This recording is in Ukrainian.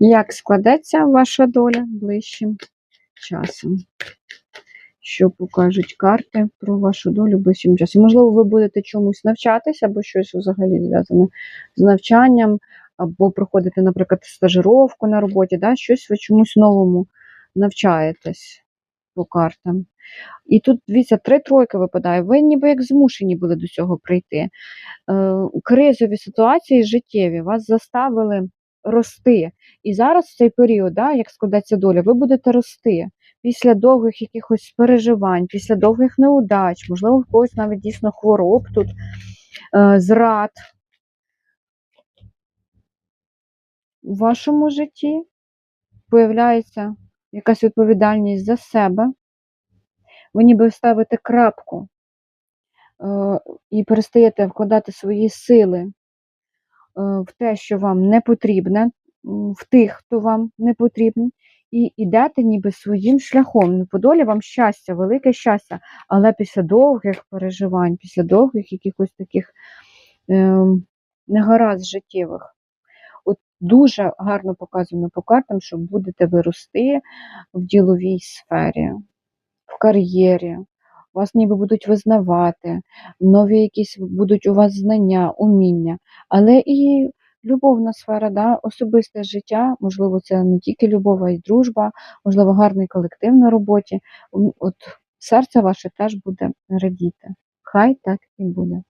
Як складеться ваша доля ближчим часом? Що покажуть карти про вашу долю ближчим часом? Можливо, ви будете чомусь навчатися, або щось взагалі зв'язане з навчанням, або проходите, наприклад, стажировку на роботі, да? щось ви чомусь новому навчаєтесь по картам. І тут, дивіться, три тройки випадає. Ви ніби як змушені були до цього прийти. Е, кризові ситуації життєві вас заставили рости. І зараз в цей період, да, як складеться доля, ви будете рости після довгих якихось переживань, після довгих неудач, можливо, в когось навіть дійсно хвороб тут, е, зрад. У вашому житті появляється якась відповідальність за себе. Ви ніби ставите крапку е, і перестаєте вкладати свої сили в те, що вам не потрібне, в тих, хто вам не потрібен, і йдете ніби своїм шляхом. Ну, по долі вам щастя, велике щастя, але після довгих переживань, після довгих якихось таких е, негаразд життєвих. От дуже гарно показано по картам, що будете ви рости в діловій сфері, в кар'єрі. Вас ніби будуть визнавати, нові якісь будуть у вас знання, уміння, але і любовна сфера, да, особисте життя, можливо, це не тільки любов, а й дружба, можливо, гарний колектив на роботі. От серце ваше теж буде радіти. Хай так і буде.